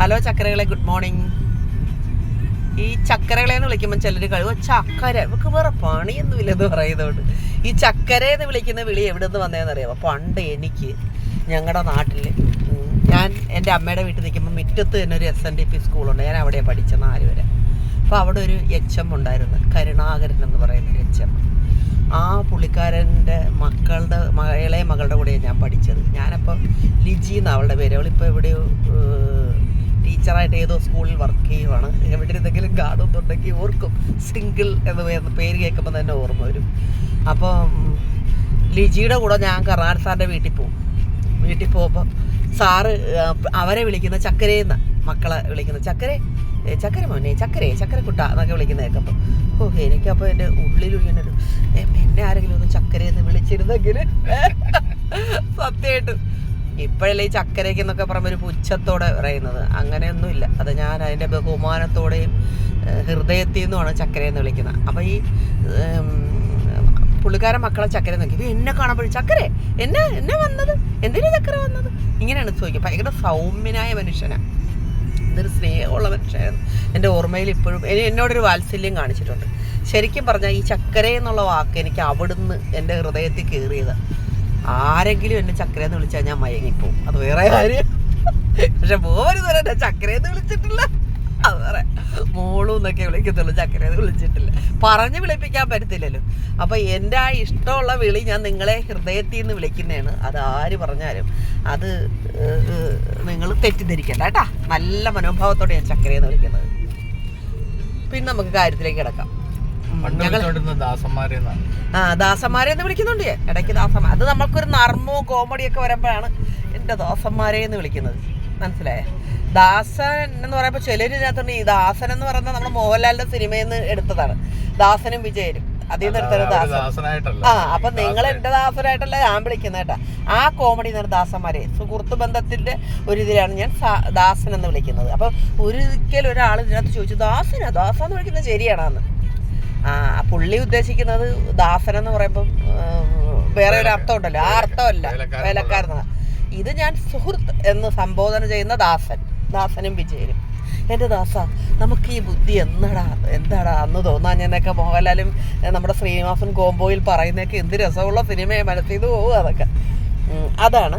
Hello ചക്കരകളെ good morning ഈ ചക്കരകളെ എന്ന് വിളിക്കുമ്പോൾ ചിലർ കഴിവ് ചക്കര ഇവർക്ക് വേറെ പണിയൊന്നുമില്ല എന്ന് പറയുന്നതുകൊണ്ട് ഈ ചക്കര എന്ന് വിളിക്കുന്ന വിളി എവിടെ നിന്ന് വന്നതെന്ന് പണ്ട് എനിക്ക് ഞങ്ങളുടെ നാട്ടിൽ ഞാൻ എന്റെ അമ്മയുടെ വീട്ടിൽ നിൽക്കുമ്പോൾ മുറ്റത്ത് തന്നെ ഒരു എസ് എൻ ഡി പി സ്കൂളുണ്ട്. ഞാൻ അവിടെ പഠിച്ചത് നാല് വരെ. അപ്പോൾ അവിടെ ഒരു എച്ച് എം ഉണ്ടായിരുന്നു കരുണാകരൻ എന്ന് പറയുന്ന ഒരു എച്ച് എം ആ പുള്ളിക്കാരന്റെ മക്കളുടെ ഇളയ മകളുടെ കൂടെയാണ് ഞാൻ പഠിച്ചത്. ഞാനപ്പോൾ ലിജി എന്നാണ് അവളുടെ പേര്. അവളിപ്പോൾ എവിടെയോ ടീച്ചറായിട്ട് ഏതോ സ്കൂളിൽ വർക്ക് ചെയ്യുവാണ്. എവിടെ എന്തെങ്കിലും കാണുന്നുണ്ടെങ്കിൽ ഓർക്കും. സിംഗിൾ എന്ന് പേര് കേൾക്കുമ്പോൾ തന്നെ ഓർമ്മ വരും. അപ്പം ലിജിയുടെ കൂടെ ഞാൻ കറാൻ സാറിന്റെ വീട്ടിൽ പോകും. വീട്ടിൽ പോകുമ്പോൾ സാറ് അവരെ വിളിക്കുന്ന ചക്കരേന്ന് മക്കളെ വിളിക്കുന്ന ചക്കരെ ചക്കര മോനെ ചക്കരെ ചക്കരക്കുട്ട എന്നൊക്കെ വിളിക്കുന്ന കേൾക്കുമ്പോൾ ഓ എനിക്കപ്പോൾ എന്റെ ഉള്ളിൽ ഇങ്ങനെ എന്നെ ആരെങ്കിലും ഒന്ന് ചക്കരയെന്ന് വിളിച്ചിരുന്നെങ്കിൽ സത്യമായിട്ട് ഇപ്പോഴല്ലേ ഈ ചക്കരയ്ക്ക് എന്നൊക്കെ പറയുമ്പോൾ ഒരു പുച്ഛത്തോടെ പറയുന്നത്. അങ്ങനെയൊന്നുമില്ല. അത് ഞാൻ അതിന്റെ ബഹുമാനത്തോടെയും ഹൃദയത്തിൽ നിന്നുമാണ് ചക്കരയെന്ന് വിളിക്കുന്നത്. അപ്പോൾ ഈ പുള്ളിക്കാരൻ മക്കളെ ചക്കര നോക്കി. ഇത് എന്നെ കാണുമ്പോഴും ചക്കരെ എന്നെ എന്നെ വന്നത്? എന്തിനാ ചക്കര വന്നത്? ഇങ്ങനെയാണ് ചോദിക്കുക ഭയങ്കര സൗമ്യനായ മനുഷ്യനാണ് ഇതൊരു സ്നേഹമുള്ള മനുഷ്യനായിരുന്നു എന്റെ ഓർമ്മയിൽ ഇപ്പോഴും എനി- എന്നോടൊരു വാത്സല്യം കാണിച്ചിട്ടുണ്ട്. ശരിക്കും പറഞ്ഞാൽ ഈ ചക്കര എന്നുള്ള വാക്ക് എനിക്ക് അവിടുന്ന് എന്റെ ഹൃദയത്തിൽ കയറിയത്. ആരെങ്കിലും എന്നെ ചക്കര എന്ന് വിളിച്ചാൽ ഞാൻ മയങ്ങിപ്പോവും. അത് വേറെ കാര്യം. പക്ഷെ തരാൻ എന്നെ ചക്കരയെന്ന് വിളിച്ചിട്ടില്ല. അത് മോളു എന്നൊക്കെ വിളിക്കത്തുള്ളൂ. ചക്കരയെന്ന് വിളിച്ചിട്ടില്ല. പറഞ്ഞ് വിളിപ്പിക്കാൻ പറ്റത്തില്ലല്ലോ. അപ്പോൾ എന്റെ ആ ഇഷ്ടമുള്ള വിളി ഞാൻ നിങ്ങളെ ഹൃദയത്തിൽ നിന്ന് വിളിക്കുന്നതാണ്. അത് ആര് പറഞ്ഞാലും അത് നിങ്ങൾ തെറ്റിദ്ധരിക്കണ്ട കേട്ടാ. നല്ല മനോഭാവത്തോടെ ഞാൻ ചക്കരയെന്ന് വിളിക്കുന്നത്. പിന്നെ നമുക്ക് കാര്യത്തിലേക്ക് കിടക്കാം. ആ ദാസന്മാരെ എന്ന് വിളിക്കുന്നുണ്ട്. ഇടയ്ക്ക് ദാസന്മാർ അത് നമ്മൾക്കൊരു നർമ്മവും കോമഡിയൊക്കെ വരുമ്പോഴാണ് എന്റെ ദാസന്മാരെ എന്ന് വിളിക്കുന്നത്. മനസ്സിലായേ? ദാസൻ എന്ന് പറയുമ്പോൾ ചിലരിനകത്തുണ്ട് ഈ ദാസൻ എന്ന് പറയുന്നത് നമ്മുടെ മോഹൻലാലിന്റെ സിനിമയിൽ നിന്ന് എടുത്തതാണ്. ദാസനും വിജയനും. അതിൽ നിന്ന് എടുത്തത് ദാസൻ. ആ അപ്പൊ നിങ്ങൾ എന്റെ ദാസനായിട്ടല്ല ഞാൻ വിളിക്കുന്നത് കേട്ടാ. ആ കോമഡി എന്ന് ദാസന്മാരെ സുഹൃത്ത് ബന്ധത്തിന്റെ ഒരു ഇതിലാണ് ഞാൻ ദാസൻ എന്ന് വിളിക്കുന്നത്. അപ്പൊ ഒരിക്കലും ഒരാൾ ഇതിനകത്ത് ചോദിച്ചു ദാസനാ ദാസ എന്ന് വിളിക്കുന്നത് ശരിയാണെന്ന്? പുള്ളി ഉദ്ദേശിക്കുന്നത് ദാസൻ എന്ന് പറയുമ്പം വേറെ ഒരു അർത്ഥം ഉണ്ടല്ലോ. ആ അർത്ഥമല്ല. വേലക്കാരനാണ് ഇത് ഞാൻ സുഹൃത്ത് എന്ന് സംബോധന ചെയ്യുന്ന ദാസൻ. ദാസനും വിജയനും. എന്റെ ദാസ നമുക്ക് ഈ ബുദ്ധി എന്നടാ എന്താടാ അന്ന് തോന്നാൻ ഞാനൊക്കെ മോഹൻലാലും നമ്മുടെ ശ്രീനിവാസൻ കോംബോയിൽ പറയുന്നതൊക്കെ എന്ത് രസമുള്ള സിനിമയെ മനസ്സിൽ നിന്ന് പോകും അതൊക്കെ. അതാണ്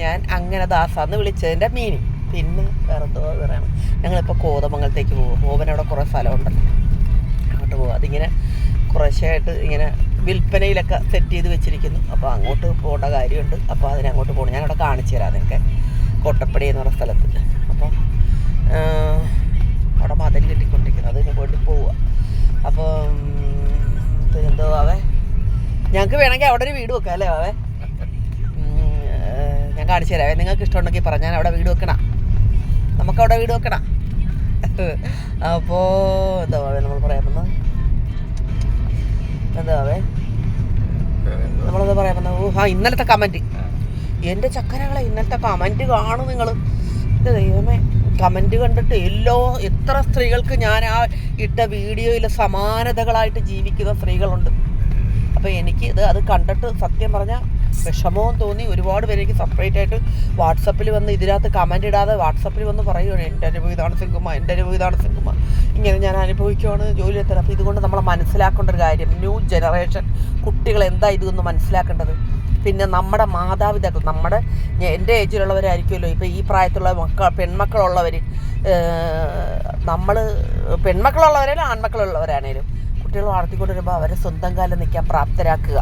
ഞാൻ അങ്ങനെ ദാസ എന്ന് വിളിച്ചതിന്റെ മീനിങ് പിന്നെ വേറെ എന്തോ പറയണം ഞങ്ങളിപ്പോൾ കോതമംഗലത്തേക്ക് പോകും. മോഹൻ അവിടെ കുറേ സ്ഥലമുണ്ടല്ലോ അങ്ങോട്ട് പോകാം. അതിങ്ങനെ കുറേശ്ശായിട്ട് ഇങ്ങനെ വിൽപ്പനയിലൊക്കെ സെറ്റ് ചെയ്ത് വെച്ചിരിക്കുന്നു. അപ്പോൾ അങ്ങോട്ട് പോകേണ്ട കാര്യമുണ്ട്. അപ്പോൾ അതിനങ്ങോട്ട് പോകണം. ഞാനവിടെ കാണിച്ചു തരാം നിങ്ങൾക്ക് കോട്ടപ്പടി എന്ന് പറഞ്ഞ സ്ഥലത്ത് അപ്പോൾ അവിടെ മതൽ കെട്ടിക്കൊണ്ടിരിക്കുന്നു. അതിന് വേണ്ടി പോവുക. അപ്പോൾ പിന്നെന്തോ ആവേ? ഞങ്ങൾക്ക് വേണമെങ്കിൽ അവിടെ ഒരു വീട് വെക്കാം അല്ലേ ആവേ? ഞാൻ കാണിച്ചു തരാവേ നിങ്ങൾക്ക് ഇഷ്ടമുണ്ടെങ്കിൽ പറഞ്ഞാൽ അവിടെ വീട് വെക്കണം. നമുക്കവിടെ വീട് വെക്കണം. അപ്പോൾ എന്താ പറയുക നമ്മളെന്താ പറയാൻ ആ ഇന്നലത്തെ കമന്റ്. എന്റെ ചക്കരകളെ ഇന്നത്തെ കമന്റ് കാണും നിങ്ങൾ ദൈവമേ കമന്റ് കണ്ടിട്ട് എല്ലോ എത്ര സ്ത്രീകൾക്ക് ഞാൻ ആ ഇട്ട വീഡിയോയിൽ സമാനതകളായിട്ട് ജീവിക്കുന്ന സ്ത്രീകളുണ്ട്. അപ്പോൾ എനിക്ക് ഇത് അത് കണ്ടിട്ട് സത്യം പറഞ്ഞാൽ വിഷമവും തോന്നി. ഒരുപാട് പേര് എനിക്ക് സെപ്പറേറ്റ് ആയിട്ട് വാട്സപ്പിൽ വന്ന് ഇതിനകത്ത് കമന്റ് ഇടാതെ വാട്സപ്പിൽ വന്ന് പറയുകയാണ് എന്റെ അനുഭവം ഇതാണ് സിംഗുമ എന്റെ അനുഭവം ഇതാണ് സിംഗുമ ഇങ്ങനെ ഞാൻ അനുഭവിക്കുവാണ് ജോലി എത്തണം. അപ്പോൾ ഇതുകൊണ്ട് നമ്മൾ മനസ്സിലാക്കേണ്ട ഒരു കാര്യം ന്യൂ ജനറേഷൻ കുട്ടികൾ എന്താ ഇതൊന്ന് മനസ്സിലാക്കേണ്ടത്? പിന്നെ നമ്മുടെ മാതാപിതാക്കൾ നമ്മുടെ എന്റെ ഏജിലുള്ളവരായിരിക്കുമല്ലോ ഇപ്പോൾ ഈ പ്രായത്തിലുള്ള മക്കൾ പെൺമക്കളുള്ളവർ നമ്മൾ പെൺമക്കളുള്ളവരായാലും ആൺമക്കളുള്ളവരാണേലും കുട്ടികൾ വളർത്തിക്കൊണ്ട് വരുമ്പോൾ അവരെ സ്വന്തം കാലം നിൽക്കാൻ പ്രാപ്തരാക്കുക.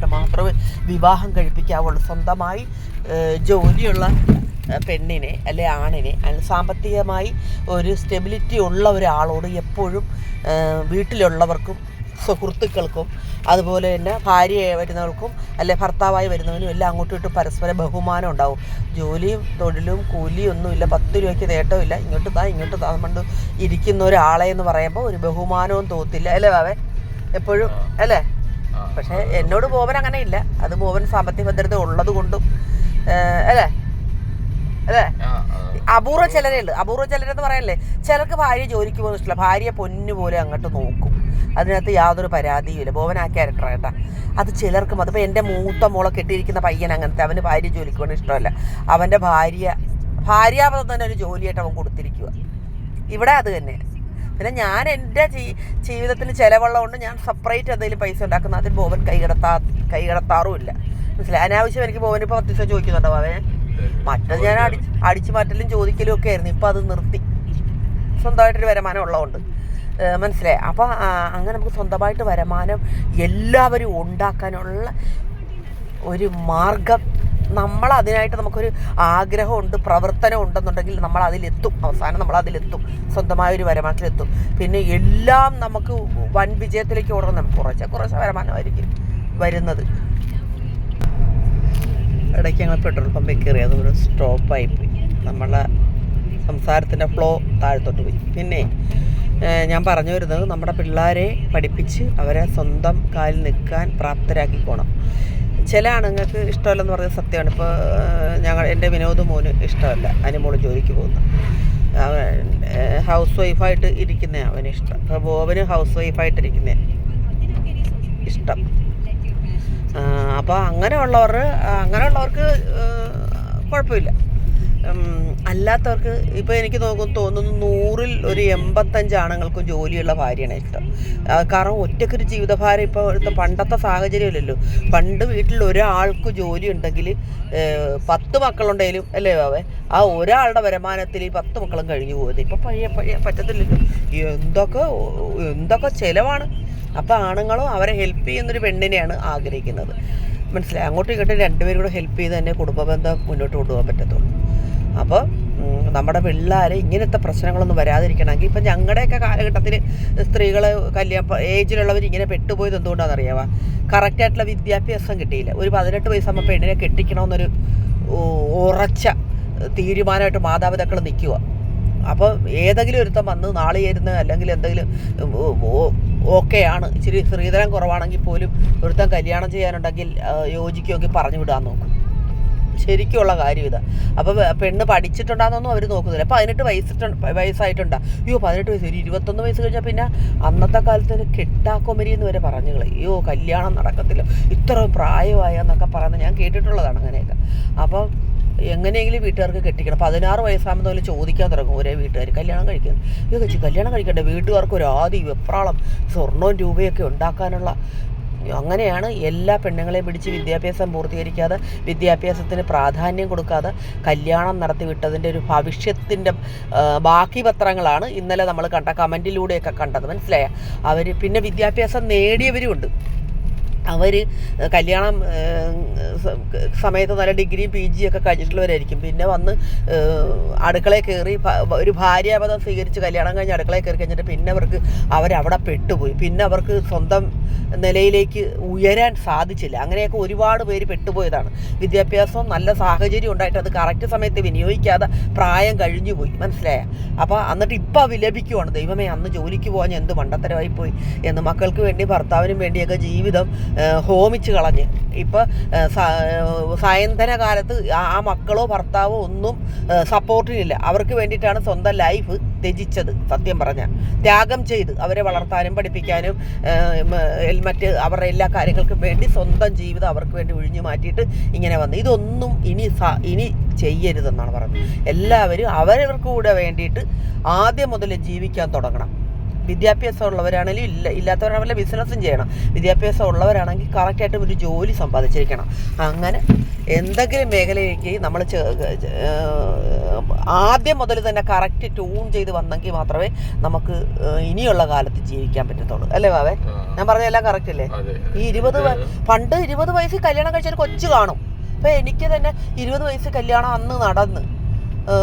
എന്നിട്ട് മാത്രമേ വിവാഹം കഴിപ്പിക്കാവുള്ളൂ. സ്വന്തമായി ജോലിയുള്ള പെണ്ണിനെ അല്ലെ ആണിനെ അല്ലെങ്കിൽ സാമ്പത്തികമായി ഒരു സ്റ്റെബിലിറ്റി ഉള്ള ഒരാളോട് എപ്പോഴും വീട്ടിലുള്ളവർക്കും സുഹൃത്തുക്കൾക്കും അതുപോലെ തന്നെ ഭാര്യയായി വരുന്നവർക്കും അല്ലെ ഭർത്താവായി വരുന്നവനും എല്ലാം അങ്ങോട്ടും ഇട്ട് പരസ്പര ബഹുമാനം ഉണ്ടാവും. ജോലിയും തൊഴിലും കൂലിയും ഒന്നുമില്ല പത്ത് രൂപയ്ക്ക് നേട്ടമില്ല. ഇങ്ങോട്ട് താ ഇങ്ങോട്ട് താ കൊണ്ട് ഇരിക്കുന്ന ഒരാളെ എന്ന് പറയുമ്പോൾ ഒരു ബഹുമാനവും തോത്തില്ല. അല്ലേ വാവേ എപ്പോഴും അല്ലേ? പക്ഷേ എന്നോട് ബോബൻ അങ്ങനെ ഇല്ല. അത് ബോബൻ സാമ്പത്തിക ഭദ്രത ഉള്ളത് കൊണ്ടും അല്ലേ? അല്ലേ? അപൂർവ ഉള്ളു. അപൂർവ ചിലരെന്ന് പറയല്ലേ ചിലർക്ക് ഭാര്യ ജോലിക്ക് പോകുന്ന ഇഷ്ടമില്ല. ഭാര്യ പൊന്നു പോലെ അങ്ങോട്ട് നോക്കും. അതിനകത്ത് യാതൊരു പരാതിയുമില്ല ബോവൻ ആ ക്യാരക്ടർ കേട്ടാ. അത് ചിലർക്കും അതിപ്പോൾ എന്റെ മൂത്ത മോളെ കെട്ടിയിരിക്കുന്ന പയ്യൻ അങ്ങനത്തെ അവന് ഭാര്യ ജോലിക്ക് പോകുന്ന ഇഷ്ടമല്ല. അവന്റെ ഭാര്യ ഭാര്യാപദം തന്നെ ഒരു ജോലിയായിട്ട് അവൻ കൊടുത്തിരിക്കുക ഇവിടെ അത് തന്നെ. പിന്നെ ഞാൻ എന്റെ ജീവിതത്തിന് ചിലവുള്ളത് കൊണ്ട് ഞാൻ സെപ്പറേറ്റ് എന്തെങ്കിലും പൈസ ഉണ്ടാക്കുന്ന അതിൽ ബോബൻ കൈകടത്താ കൈകടത്താറുമില്ല മനസ്സിലായി? അനാവശ്യം എനിക്ക് ബോബൻ ഇപ്പോൾ പത്ത് ദിവസം ചോദിക്കുന്നുണ്ടോ അവൻ മറ്റത് ഞാൻ അടി അടിച്ചു മാറ്റലും ചോദിക്കലും ഒക്കെ ആയിരുന്നു. ഇപ്പം അത് നിർത്തി. സ്വന്തമായിട്ടൊരു വരുമാനം ഉള്ളതുകൊണ്ട്. മനസ്സിലായി? അപ്പോൾ അങ്ങനെ നമുക്ക് സ്വന്തമായിട്ട് വരുമാനം എല്ലാവരും ഉണ്ടാക്കാനുള്ള ഒരു മാർഗം നമ്മൾ അതിനായിട്ട് നമുക്കൊരു ആഗ്രഹമുണ്ട് പ്രവർത്തനം ഉണ്ടെന്നുണ്ടെങ്കിൽ നമ്മൾ അതിലെത്തും അവസാനം നമ്മൾ അതിലെത്തും സ്വന്തമായ ഒരു വരുമാനത്തിലെത്തും. പിന്നെ എല്ലാം നമുക്ക് വൻ വിജയത്തിലേക്ക് ഓടണം കുറച്ച് കുറച്ച് വരുമാനമായിരിക്കും വരുന്നത്. ഇടയ്ക്ക് ഞങ്ങൾ പെട്രോൾ പമ്പിൽ കയറി അതൊരു സ്റ്റോപ്പായി പോയി. നമ്മളെ സംസാരത്തിന്റെ ഫ്ലോ താഴ്ത്തോട്ട് പോയി. പിന്നെ ഞാൻ പറഞ്ഞു വരുന്നത് നമ്മുടെ പിള്ളേരെ പഠിപ്പിച്ച് അവരെ സ്വന്തം കാലിൽ നിൽക്കാൻ പ്രാപ്തരാക്കിക്കോണം ചില ആണുങ്ങൾക്ക് ഇഷ്ടമല്ലെന്ന് പറയുന്നത് സത്യമാണ്. ഇപ്പോൾ ഞങ്ങൾ എന്റെ വിനോദ് മോന് ഇഷ്ടമല്ല. അനുമോൾ ജോലിക്ക് പോകുന്നു. അവൻ ഹൗസ് വൈഫായിട്ട് ഇരിക്കുന്ന അവന് ഇഷ്ടം. അപ്പോൾ ബോബന് ഹൗസ് വൈഫായിട്ട് ഇരിക്കുന്നേ ഇഷ്ടം. അപ്പോൾ അങ്ങനെയുള്ളവർ അങ്ങനെയുള്ളവർക്ക് കുഴപ്പമില്ല. അല്ലാത്തവർക്ക് ഇപ്പോൾ എനിക്ക് നോക്കും തോന്നുന്നു നൂറിൽ ഒരു എൺപത്തഞ്ച് ആണുങ്ങൾക്കും ജോലിയുള്ള ഭാര്യയാണ് ഇഷ്ടം. കാരണം ഒറ്റയ്ക്കൊരു ജീവിതഭാരം ഇപ്പോൾ പണ്ടത്തെ സാഹചര്യമില്ലല്ലോ. പണ്ട് വീട്ടിൽ ഒരാൾക്ക് ജോലി ഉണ്ടെങ്കിൽ പത്ത് മക്കളുണ്ടെങ്കിലും അല്ലേ ബാവേ ആ ഒരാളുടെ വരുമാനത്തിൽ ഈ പത്ത് മക്കളും കഴിഞ്ഞു പോകുന്നത്. ഇപ്പോൾ പഴയ പഴയ പറ്റത്തില്ലല്ലോ. എന്തൊക്കെ എന്തൊക്കെ ചിലവാണ്. അപ്പോൾ ആണുങ്ങളും അവരെ ഹെൽപ്പ് ചെയ്യുന്നൊരു പെണ്ണിനെയാണ് ആഗ്രഹിക്കുന്നത്. മനസ്സിലായി? അങ്ങോട്ടും ഇങ്ങോട്ടും രണ്ടുപേരും കൂടെ ഹെൽപ്പ് ചെയ്ത് തന്നെ കുടുംബബന്ധം മുന്നോട്ട് കൊണ്ടുപോകാൻ പറ്റത്തുള്ളൂ. അപ്പോൾ നമ്മുടെ പിള്ളേർ ഇങ്ങനത്തെ പ്രശ്നങ്ങളൊന്നും വരാതിരിക്കണമെങ്കിൽ ഇപ്പം ഞങ്ങളുടെയൊക്കെ കാലഘട്ടത്തിൽ സ്ത്രീകൾ കല്യാണം ഏജിലുള്ളവർ ഇങ്ങനെ പെട്ടുപോയത് എന്തുകൊണ്ടാണെന്ന് അറിയാമോ കറക്റ്റായിട്ടുള്ള വിദ്യാഭ്യാസം കിട്ടിയില്ല. ഒരു പതിനെട്ട് വയസ്സാകുമ്പോൾ പെണ്ണിനെ കെട്ടിക്കണമെന്നൊരു ഉറച്ച തീരുമാനമായിട്ട് മാതാപിതാക്കൾ നിൽക്കുക അപ്പോൾ ഏതെങ്കിലും ഒരുത്തം വന്ന് നാളെ ഇരുന്ന് അല്ലെങ്കിൽ എന്തെങ്കിലും ഓക്കെയാണ്. ഇച്ചിരി സ്ത്രീധനം കുറവാണെങ്കിൽ പോലും ഒരുത്തം കല്യാണം ചെയ്യാനുണ്ടെങ്കിൽ യോജിക്കുമെങ്കിൽ പറഞ്ഞു വിടാൻ നോക്കും. ശരിക്കുള്ള കാര്യം ഇതാ. അപ്പോൾ പെണ്ണ് പഠിച്ചിട്ടുണ്ടാകുന്നൊന്നും അവർ നോക്കുന്നില്ല. പതിനെട്ട് വയസ്സിട്ടുണ്ട് വയസ്സായിട്ടുണ്ടാ. അയ്യോ പതിനെട്ട് വയസ്സ് ഒരു ഇരുപത്തൊന്ന് വയസ്സ് കഴിഞ്ഞാൽ പിന്നെ അന്നത്തെ കാലത്ത് കെട്ടാക്കൊമരി എന്ന് വരെ പറഞ്ഞു അയ്യോ കല്യാണം നടക്കത്തില്ല. ഇത്ര പ്രായമായ എന്നൊക്കെ പറയുന്നത് ഞാൻ കേട്ടിട്ടുള്ളതാണ് അങ്ങനെയൊക്കെ. അപ്പം എങ്ങനെയെങ്കിലും വീട്ടുകാർക്ക് കെട്ടിക്കണം. പതിനാറ് വയസ്സാകുമ്പോൾ ചോദിക്കാൻ തുടങ്ങും ഒരേ വീട്ടുകാർ കല്യാണം അയ്യോ ചേച്ചി കല്യാണം കഴിക്കണ്ടേ? വീട്ടുകാർക്ക് ഒരു ആദ്യ വെപ്രാളം സ്വർണവും രൂപയൊക്കെ ഉണ്ടാക്കാനുള്ള അങ്ങനെയാണ് എല്ലാ പെണ്ണുങ്ങളെയും പിടിച്ച് വിദ്യാഭ്യാസം പൂർത്തീകരിക്കാതെ വിദ്യാഭ്യാസത്തിന് പ്രാധാന്യം കൊടുക്കാതെ കല്യാണം നടത്തി വിട്ടതിന്റെ ഒരു ഭവിഷ്യത്തിന്റെ ബാക്കി പത്രങ്ങളാണ് ഇന്നലെ നമ്മൾ കണ്ട കമന്റിലൂടെയൊക്കെ കണ്ടത്. മനസ്സിലായ? അവർ പിന്നെ വിദ്യാഭ്യാസം നേടിയവരുമുണ്ട്. അവർ കല്യാണം സമയത്ത് നല്ല ഡിഗ്രിയും പി ജിയും ഒക്കെ കഴിഞ്ഞിട്ടുള്ളവരായിരിക്കും. പിന്നെ വന്ന് അടുക്കളയിൽ കയറി ഒരു ഭാര്യാപദം സ്വീകരിച്ച് കല്യാണം കഴിഞ്ഞ് അടുക്കളയിൽ കയറി കഴിഞ്ഞിട്ട് പിന്നെ അവർക്ക് അവരവിടെ പെട്ടുപോയി. പിന്നെ അവർക്ക് സ്വന്തം നിലയിലേക്ക് ഉയരാൻ സാധിച്ചില്ല. അങ്ങനെയൊക്കെ ഒരുപാട് പേര് പെട്ടുപോയതാണ്. വിദ്യാഭ്യാസവും നല്ല സാഹചര്യം ഉണ്ടായിട്ട് അത് കറക്റ്റ് സമയത്ത് വിനിയോഗിക്കാതെ പ്രായം കഴിഞ്ഞു പോയി മനസ്സിലായ? അപ്പോൾ എന്നിട്ട് ഇപ്പോൾ വിലപിക്കുവാണ്. ദൈവമേ അന്ന് ജോലിക്ക് പോകാൻ എന്ത് മണ്ടത്തരമായി പോയി എന്ന് മക്കൾക്ക് വേണ്ടി ഭർത്താവിനും വേണ്ടിയൊക്കെ ജീവിതം ഹോമിച്ച് കളഞ്ഞ്. ഇപ്പോൾ സായന്തന കാലത്ത് ആ മക്കളോ ഭർത്താവോ ഒന്നും സപ്പോർട്ടിനില്ല. അവർക്ക് വേണ്ടിയിട്ടാണ് സ്വന്തം ലൈഫ് ത്യജിച്ചത് സത്യം പറഞ്ഞാൽ ത്യാഗം ചെയ്ത് അവരെ വളർത്താനും പഠിപ്പിക്കാനും മറ്റ് അവരുടെ എല്ലാ കാര്യങ്ങൾക്കും വേണ്ടി സ്വന്തം ജീവിതം അവർക്ക് വേണ്ടി ഒഴിഞ്ഞു മാറ്റിയിട്ട് ഇങ്ങനെ വന്നു. ഇതൊന്നും ഇനി ഇനി ചെയ്യരുതെന്നാണ് പറയുന്നത്. എല്ലാവരും അവരവർക്ക് കൂടെ വേണ്ടിയിട്ട് ആദ്യം മുതൽ ജീവിക്കാൻ തുടങ്ങണം. വിദ്യാഭ്യാസം ഉള്ളവരാണെങ്കിലും ഇല്ല ഇല്ലാത്തവരാണെങ്കിൽ ബിസിനസ്സും ചെയ്യണം. വിദ്യാഭ്യാസം ഉള്ളവരാണെങ്കിൽ കറക്റ്റായിട്ടും ഒരു ജോലി സമ്പാദിച്ചിരിക്കണം. അങ്ങനെ എന്തെങ്കിലും മേഖലയിലേക്ക് നമ്മൾ ആദ്യം മുതൽ തന്നെ കറക്റ്റ് ട്യൂൺ ചെയ്ത് വന്നെങ്കിൽ മാത്രമേ നമുക്ക് ഇനിയുള്ള കാലത്ത് ജീവിക്കാൻ പറ്റത്തുള്ളൂ. അല്ലേ ബാബേ? ഞാൻ പറഞ്ഞതെല്ലാം കറക്റ്റ് അല്ലേ? ഈ ഇരുപത് പണ്ട് ഇരുപത് വയസ്സിൽ കല്യാണം കഴിച്ചാൽ കൊച്ചു കാണും. അപ്പോൾ എനിക്ക് തന്നെ ഇരുപത് വയസ്സ് കല്യാണം അന്ന് നടന്ന്.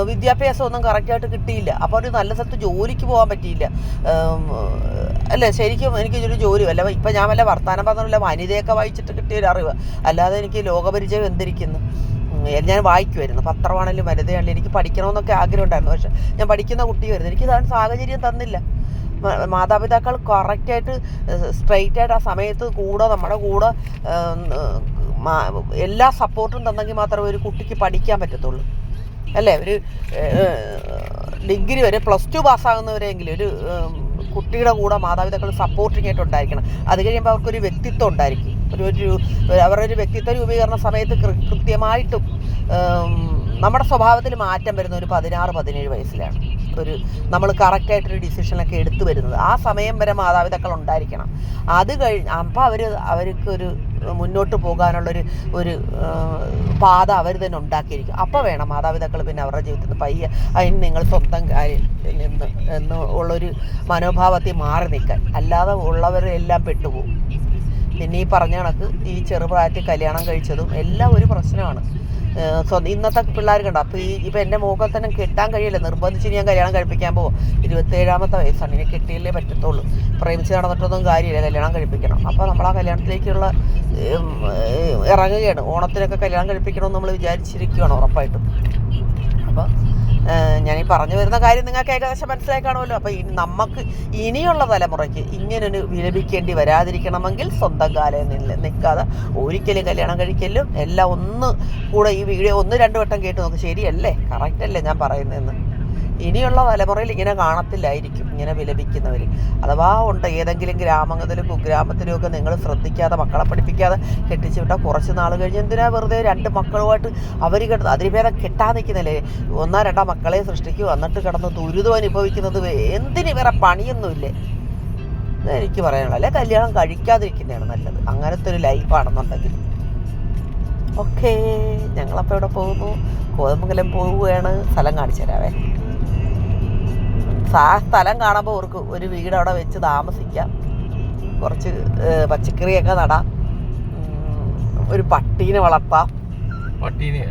വിദ്യാഭ്യാസം ഒന്നും കറക്റ്റായിട്ട് കിട്ടിയില്ല. അപ്പോൾ ഒരു നല്ല സ്ഥലത്ത് ജോലിക്ക് പോകാൻ പറ്റിയില്ല. അല്ല ശരിക്കും എനിക്ക് ഒരു ജോലി അല്ല. ഇപ്പം ഞാൻ വല്ല വർത്തമാനം പറഞ്ഞില്ല വനിതയൊക്കെ വായിച്ചിട്ട് കിട്ടിയ ഒരു അറിവ്. അല്ലാതെ എനിക്ക് ലോകപരിചയം എന്തിരിക്കുന്നു? ഞാൻ വായിക്കുമായിരുന്നു പത്രമാണെങ്കിലും വനിതയാണെങ്കിലും എനിക്ക് പഠിക്കണമെന്നൊക്കെ ആഗ്രഹം ഉണ്ടായിരുന്നു. പക്ഷെ ഞാൻ പഠിക്കുന്ന കുട്ടിയായിരുന്നു എനിക്ക് അതാണ് സാഹചര്യം തന്നില്ല. മാതാപിതാക്കൾ കറക്റ്റായിട്ട് സ്ട്രൈറ്റായിട്ട് ആ സമയത്ത് കൂടെ നമ്മുടെ കൂടെ എല്ലാ സപ്പോർട്ടും തന്നെങ്കിൽ മാത്രമേ ഒരു കുട്ടിക്ക് പഠിക്കാൻ പറ്റത്തുള്ളൂ. അല്ലേ? ഒരു ഡിഗ്രി വരെ പ്ലസ് ടു പാസ്സാകുന്നവരെങ്കിലും ഒരു കുട്ടിയുടെ കൂടെ മാതാപിതാക്കൾ സപ്പോർട്ടിംഗ് ആയിട്ട് ഉണ്ടായിരിക്കണം അത് കഴിയുമ്പോൾ അവർക്കൊരു വ്യക്തിത്വം ഉണ്ടായിരിക്കും. ഒരു ഒരു അവരുടെ ഒരു വ്യക്തിത്വ രൂപീകരണ സമയത്ത് കൃത്യമായിട്ടും നമ്മുടെ സ്വഭാവത്തിൽ മാറ്റം വരുന്ന ഒരു പതിനാറ് പതിനേഴ് വയസ്സിലാണ്. ഒരു നമ്മൾ കറക്റ്റായിട്ടൊരു ഡിസിഷനൊക്കെ എടുത്തു വരുന്നത്. ആ സമയം വരെ മാതാപിതാക്കൾ ഉണ്ടായിരിക്കണം. അത് കഴിഞ്ഞ് അപ്പോൾ അവർ അവർക്ക് ഒരു മുന്നോട്ട് പോകാനുള്ളൊരു ഒരു പാത അവർ തന്നെ ഉണ്ടാക്കിയിരിക്കും. അപ്പോൾ വേണം മാതാപിതാക്കൾ പിന്നെ അവരുടെ ജീവിതത്തിൽ നിന്ന് പയ്യെ അതിന് നിങ്ങൾ സ്വന്തം കാര്യം എന്ന് എന്ന് ഉള്ളൊരു മനോഭാവത്തിൽ മാറി നിൽക്കാൻ. അല്ലാതെ ഉള്ളവരെല്ലാം പെട്ടുപോകും. പിന്നെ ഈ പറഞ്ഞ കണക്ക് ഈ ചെറുപ്രായത്തിൽ കല്യാണം കഴിച്ചതും എല്ലാം ഒരു പ്രശ്നമാണ്. ഇന്നത്തെ പിള്ളേർ കണ്ടോ? അപ്പോൾ ഈ ഇപ്പം എന്റെ മോക്കെ തന്നെ കിട്ടാൻ കഴിയില്ല. നിർബന്ധിച്ച് ഞാൻ കല്യാണം കഴിപ്പിക്കാൻ പോകും ഇരുപത്തേഴാമത്തെ വയസ്സാണ്. ഇനി കിട്ടിയില്ലേ പറ്റത്തുള്ളൂ. പ്രേമിച്ച് നടന്നിട്ടൊന്നും കാര്യമില്ല. കല്യാണം കഴിപ്പിക്കണം. അപ്പോൾ നമ്മൾ ആ കല്യാണത്തിലേക്കുള്ള ഇറങ്ങുകയാണ്. ഓണത്തിനൊക്കെ കല്യാണം കഴിപ്പിക്കണമെന്ന് നമ്മൾ വിചാരിച്ചിരിക്കുകയാണ് ഉറപ്പായിട്ടും. അപ്പോൾ ഞാൻ ഈ പറഞ്ഞു വരുന്ന കാര്യം നിങ്ങൾക്ക് ഏകദേശം മനസ്സിലായി കാണുമല്ലോ. അപ്പോൾ ഈ നമുക്ക് ഇനിയുള്ള തലമുറയ്ക്ക് ഇങ്ങനൊരു വിലപിക്കേണ്ടി വരാതിരിക്കണമെങ്കിൽ സ്വന്തം കാലം നിൽക്കാതെ ഒരിക്കലും കല്യാണം കഴിക്കലും എല്ലാം ഒന്ന് കൂടെ ഈ വീഡിയോ ഒന്ന് രണ്ട് വട്ടം കേട്ട് നോക്ക്. ശരിയല്ലേ? കറക്റ്റ് അല്ലേ ഞാൻ പറയുന്നതെന്ന്? ഇനിയുള്ള തലമുറയിൽ ഇങ്ങനെ കാണത്തില്ലായിരിക്കും ഇങ്ങനെ വിലപിക്കുന്നവർ അഥവാ ഉണ്ട് ഏതെങ്കിലും ഗ്രാമങ്ങളിലും കുഗ്രാമത്തിലും ഒക്കെ നിങ്ങൾ ശ്രദ്ധിക്കാതെ മക്കളെ പഠിപ്പിക്കാതെ കെട്ടിച്ചു വിട്ടാൽ കുറച്ച് നാൾ കഴിഞ്ഞ് എന്തിനാ വെറുതെ രണ്ട് മക്കളുമായിട്ട് അവർ കിടന്ന് അതിന് ഭേദം കെട്ടാൻ നിൽക്കുന്നില്ലേ? ഒന്നോ രണ്ടോ മക്കളെ സൃഷ്ടിക്കും എന്നിട്ട് കിടന്ന് ദുരിതം അനുഭവിക്കുന്നത് എന്തിനു വേറെ പണിയൊന്നുമില്ലേ? എനിക്ക് പറയാനുള്ളത് അല്ലെ കല്യാണം കഴിക്കാതിരിക്കുന്നതാണ് നല്ലത്. അങ്ങനത്തെ ഒരു ലൈഫാണെന്നുണ്ടെങ്കിൽ ഓക്കേ. ഞങ്ങളപ്പോൾ ഇവിടെ പോകുന്നു? കോതമംഗലം പോവുകയാണ്. സ്ഥലം കാണിച്ചു തരാവേ. ആ സ്ഥലം കാണുമ്പോൾ ഓർക്ക് ഒരു വീട് അവിടെ വെച്ച് താമസിക്കാം. കുറച്ച് പച്ചക്കറിയൊക്കെ നടാം. ഒരു പട്ടീനെ വളർത്താം. പട്ടീനെ?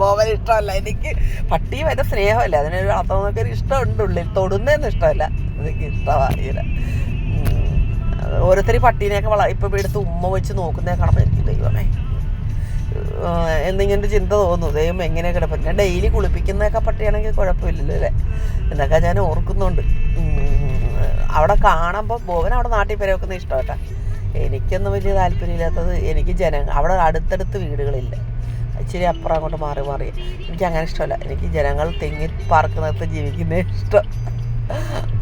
മോഹൻ ഇഷ്ടമല്ല എനിക്ക്. പട്ടി വരെ സ്നേഹമല്ല? അതിനൊരു വളർത്തുന്നൊക്കെ ഒരു ഇഷ്ടമുണ്ട് ഉള്ളിൽ. തൊടുന്നതെന്ന് ഇഷ്ടമല്ല. എനിക്ക് ഇഷ്ടമാണ് ഓരോരുത്തരും ഓരോരുത്തർ പട്ടീനെയൊക്കെ വള ഇപ്പം എടുത്ത് ഉമ്മ വെച്ച് നോക്കുന്നേ കാണുമ്പോൾ എനിക്ക് ദൈവമേ. എന്നിങ്ങനെ ചിന്ത തോന്നുന്നു ദൈവം എങ്ങനെ കിടപ്പം ഞാൻ ഡെയിലി കുളിപ്പിക്കുന്നതൊക്കെ പട്ടിയാണെങ്കിൽ കുഴപ്പമില്ലല്ലോ അല്ലേ? എന്നൊക്കെ ഞാൻ ഓർക്കുന്നുണ്ട്. അവിടെ കാണുമ്പോൾ ബോവൻ അവിടെ നാട്ടിൽ പേരെ വെക്കുന്ന ഇഷ്ടമാട്ടാ എനിക്കൊന്നും വലിയ താല്പര്യമില്ലാത്തത് എനിക്ക് ജനങ്ങൾ അവിടെ അടുത്തടുത്ത് വീടുകളില്ല. ഇച്ചിരി അപ്പുറം അങ്ങോട്ട് മാറി മാറി. എനിക്ക് അങ്ങനെ ഇഷ്ടമല്ല. എനിക്ക് ജനങ്ങൾ തെങ്ങി പാർക്കുന്നിടത്ത് ജീവിക്കുന്നേ ഇഷ്ടം.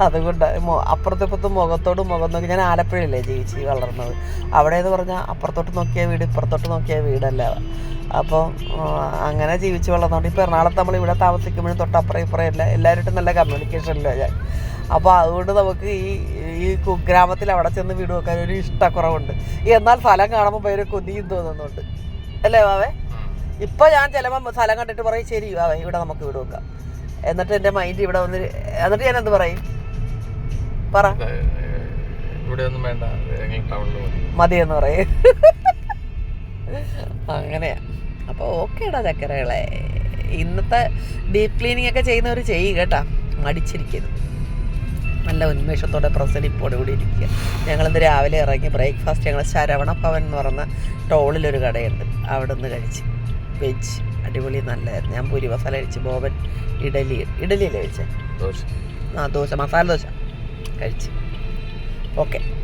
അതുകൊണ്ട് മൊ- അപ്പുറത്തും ഇപ്പുറത്തും മുഖത്തോട് മുഖം നോക്കി ഞാൻ ആലപ്പുഴയല്ലേ ജീവിച്ച് വളർന്നത്. അവിടെ എന്ന് പറഞ്ഞാൽ അപ്പുറത്തോട്ട് നോക്കിയ വീട് ഇപ്പുറത്തോട്ട് നോക്കിയ വീടല്ല. അപ്പോൾ അങ്ങനെ ജീവിച്ച് വളർന്നുകൊണ്ട് ഇപ്പോൾ എറണാകുളത്ത് നമ്മൾ ഇവിടെ താമസിക്കുമ്പോഴും തൊട്ടപ്പുറം ഇപ്പുറം എല്ലാം എല്ലാവരുമായിട്ടും നല്ല കമ്മ്യൂണിക്കേഷനിലാണ് ഞാൻ. അപ്പോൾ അതുകൊണ്ട് നമുക്ക് ഈ ഈ കുഗ്രാമത്തിൽ അവിടെ ചെന്ന് വീട് വെക്കാൻ ഒരു ഇഷ്ടക്കുറവുണ്ട്. എന്നാൽ സ്ഥലം കാണുമ്പോൾ പേര് കൊതിയും തോന്നുന്നുണ്ട്. അല്ലേ വാവേ ഇപ്പോൾ ഞാൻ ചിലപ്പോൾ സ്ഥലം കണ്ടിട്ട് പറയും ശരി വാവേ ഇവിടെ നമുക്ക് വീട് വെക്കാം. എന്നിട്ട് എന്റെ മൈൻഡ് ഇവിടെ വന്ന് എന്നിട്ട് ഞാൻ എന്ത് പറയും? പറ. മതി. എന്ന് പറയും. അങ്ങനെയാ. അപ്പോൾ ഓക്കേടാ ചക്കരകളെ. ഇന്നത്തെ ഡീപ് ക്ലീനിങ് ഒക്കെ ചെയ്യുന്നവർ ചെയ്യുക കേട്ടാ. മടിച്ചിരിക്കരുത് നല്ല ഉന്മേഷത്തോടെ പ്രസരിപ്പോടെ കൂടി ഇരിക്കുക. ഞങ്ങളിന്ന് രാവിലെ ഇറങ്ങി ബ്രേക്ക്ഫാസ്റ്റ് ഞങ്ങൾ ശരവണ ഭവൻ എന്ന് പറഞ്ഞ ടോളിലൊരു കടയുണ്ട്. അവിടെ നിന്ന് കഴിച്ച്. വെജ് അടിപൊളി നല്ലതായിരുന്നു ഞാൻ പൂരി മസാല കഴിച്ച് ബോബൻ ഇഡലി ഇഡലിയല്ലേ കഴിച്ചേ? ദോശ. ആ ദോശ മസാല ദോശ കഴിച്ച്. ഓക്കെ.